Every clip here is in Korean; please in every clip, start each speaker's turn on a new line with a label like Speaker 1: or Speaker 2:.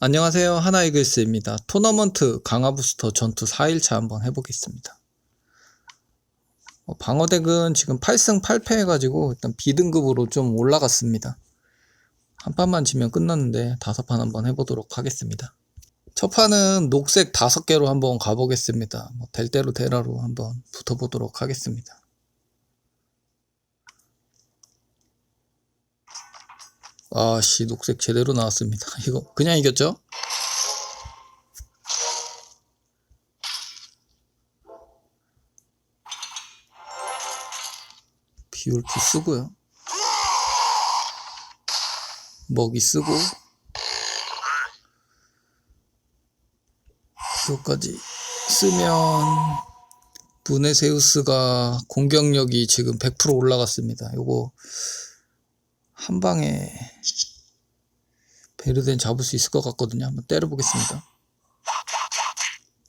Speaker 1: 안녕하세요. 하나이글스입니다. 토너먼트 강화부스터 전투 4일차 한번 해보겠습니다. 어, 방어덱은 지금 8승 8패 해가지고 일단 B등급으로 좀 올라갔습니다. 한 판만 지면 끝났는데 다섯 판 한번 해보도록 하겠습니다. 첫 판은 녹색 다섯 개로 한번 가보겠습니다. 뭐 될 대로 되라로 한번 붙어보도록 하겠습니다. 아씨 녹색 제대로 나왔습니다. 이거 그냥 이겼죠? 비울기 쓰고요. 먹이 쓰고 이거까지 쓰면 부네세우스가 공격력이 지금 100% 올라갔습니다. 요거 한 방에 베르덴 잡을 수 있을 것 같거든요. 한번 때려보겠습니다.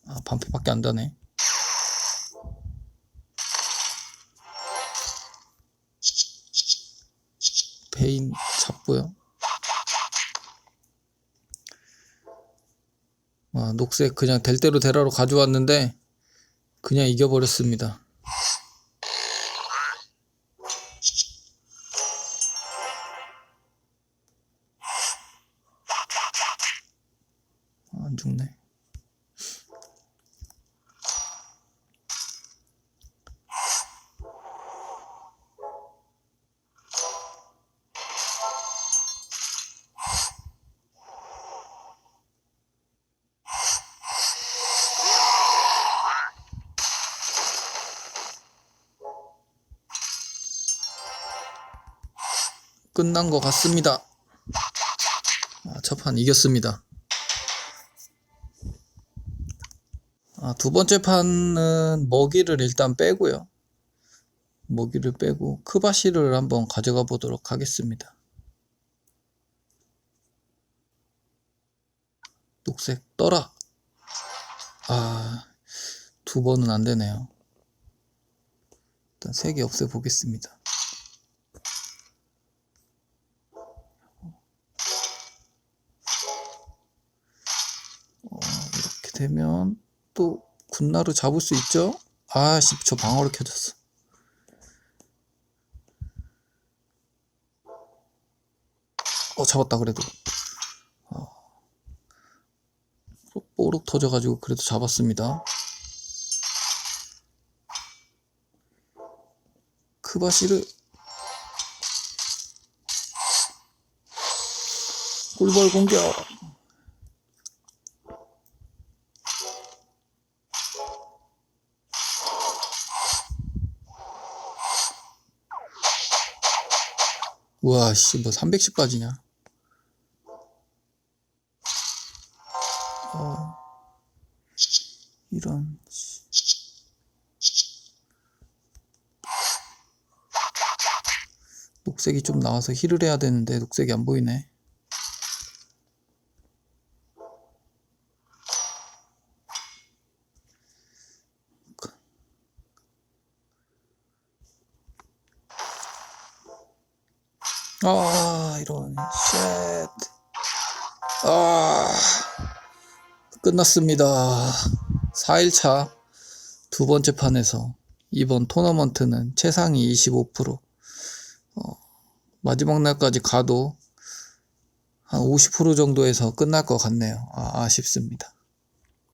Speaker 1: 아, 반패밖에 안 다네. 베인 잡고요. 아, 녹색 그냥 될 대로 되라로 가져왔는데 그냥 이겨버렸습니다. 안 죽네. 끝난 것 같습니다. 아, 첫판 이겼습니다. 아, 두 번째 판은 먹이를 일단 빼고요. 먹이를 빼고 크바시를 한번 가져가 보도록 하겠습니다. 녹색 떠라. 아, 두 번은 안 되네요. 일단 세 개 없애 보겠습니다. 어, 이렇게 되면 또 군나루 잡을 수 있죠? 아씨 저 방어를 켜졌어. 어 잡았다 그래도. 어. 뽀록 터져가지고 그래도 잡았습니다. 크바시를 꿀벌 공격 우와, 씨, 뭐 300씩 빠지냐? 어, 이런. 씨. 녹색이 좀 나와서 힐을 해야 되는데, 녹색이 안 보이네. 아, 이런, 쉣. 아, 끝났습니다. 4일차 두 번째 판에서 이번 토너먼트는 최상위 25%. 어, 마지막 날까지 가도 한 50% 정도에서 끝날 것 같네요. 아, 아쉽습니다.